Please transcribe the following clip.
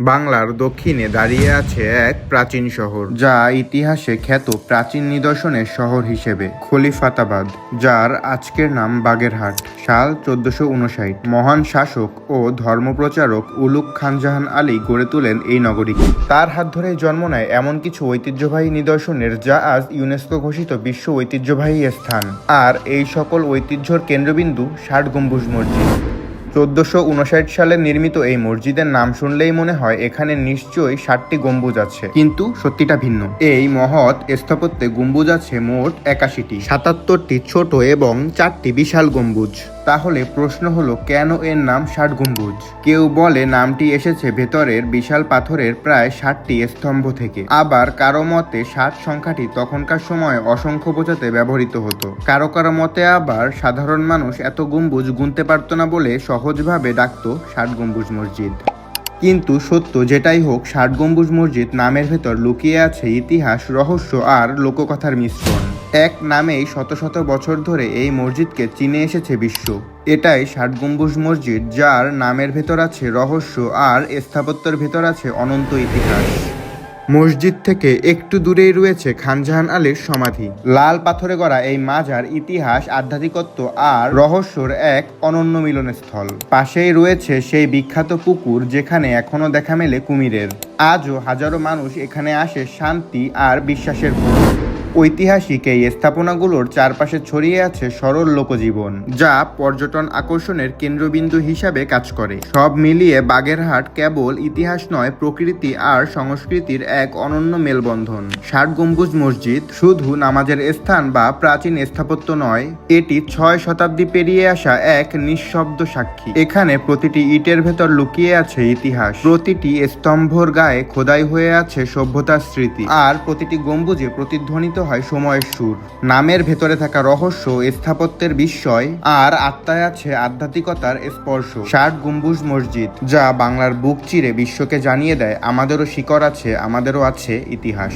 বাংলার দক্ষিণে দাঁড়িয়ে আছে এক প্রাচীন শহর, যা ইতিহাসে খ্যাত প্রাচীন নিদর্শনের শহর হিসেবে খলিফাতাবাদ, যার আজকের নাম বাগেরহাট। সাল চোদ্দশো উনষাট, মহান শাসক ও ধর্মপ্রচারক উলুক খানজাহান আলী গড়ে তোলেন এই নগরীকে। তার হাত ধরেই জন্ম নেয় এমন কিছু ঐতিহ্যবাহী নিদর্শনের, যা আজ ইউনেস্কো ঘোষিত বিশ্ব ঐতিহ্যবাহী স্থান। আর এই সকল ঐতিহ্যর কেন্দ্রবিন্দু ষাট গম্বুজ মসজিদ। চোদ্দশো উনষাট সালে নির্মিত এই মসজিদের নাম শুনলেই মনে হয় এখানে নিশ্চয়ই ষাটটি গম্বুজ আছে। কিন্তু সত্যিটা ভিন্ন। এই মহৎ স্থাপত্যে গম্বুজ আছে মোট একাশিটি, সাতাত্তরটি ছোট এবং চারটি বিশাল গম্বুজ। তাহলে প্রশ্ন হলো, কেন এর নাম ষাট গম্বুজ? কেউ বলে নামটি এসেছে ভেতরের বিশাল পাথরের প্রায় ষাটটি স্তম্ভ থেকে। আবার কারও মতে ষাট সংখ্যাটি তখনকার সময় অসংখ্য বোঝাতে ব্যবহৃত হতো। কারও কারও মতে আবার সাধারণ মানুষ এত গম্বুজ গুনতে পারতো না বলে সহজভাবে ডাকতো ষাট গম্বুজ মসজিদ। কিন্তু সত্য যেটাই হোক, ষাট গম্বুজ মসজিদ নামের ভেতর লুকিয়ে আছে ইতিহাস, রহস্য আর লোককথার মিশ্রণ। এক নামেই শত শত বছর ধরে এই মসজিদকে চিনে এসেছে বিশ্ব। এটাই ষাট গম্বুজ মসজিদ, যার নামের ভেতর আছে রহস্য আর স্থাপত্যের ভেতর আছে অনন্ত ইতিহাস। মসজিদ থেকে একটু দূরেই রয়েছে খানজাহান আলীর সমাধি। লাল পাথরে গড়া এই মাজার ইতিহাস, আধ্যাত্মিকত্ব আর রহস্যর এক অনন্য মিলনস্থল। পাশেই রয়েছে সেই বিখ্যাত পুকুর, যেখানে এখনও দেখা মেলে কুমিরের। আজও হাজারো মানুষ এখানে আসে শান্তি আর বিশ্বাসের ভোর ঐতিহাসিক এই স্থাপনাগুলোর চারপাশে ছড়িয়ে আছে সরল লোকজীবন, যা পর্যটন আকর্ষণের কেন্দ্রবিন্দু হিসাবে কাজ করে। সব মিলিয়ে বাগেরহাট কেবল ইতিহাস নয়, প্রকৃতি আর সংস্কৃতির এক অনন্য মেলবন্ধন। ষাট গম্বুজ মসজিদ শুধু নামাজের স্থান বা প্রাচীন স্থাপত্য নয়, এটি ছয় শতাব্দী পেরিয়ে আসা এক নিঃশব্দ সাক্ষী। এখানে প্রতিটি ইটের ভেতর লুকিয়ে আছে ইতিহাস। প্রতিটি স্তম্ভর গায়ে খোদাই হয়ে আছে সভ্যতার স্মৃতি। আর প্রতিটি গম্বুজে প্রতিধ্বনিত হয় সময়ের সুর। নামের ভেতরে থাকা রহস্য, স্থাপত্যের বিস্ময় আর আত্মায় আছে আধ্যাত্মিকতার স্পর্শ। ষাট গম্বুজ মসজিদ, যা বাংলার বুক চিরে বিশ্বকে জানিয়ে দেয়, আমাদেরও শিকড় আছে, আমাদেরও আছে ইতিহাস।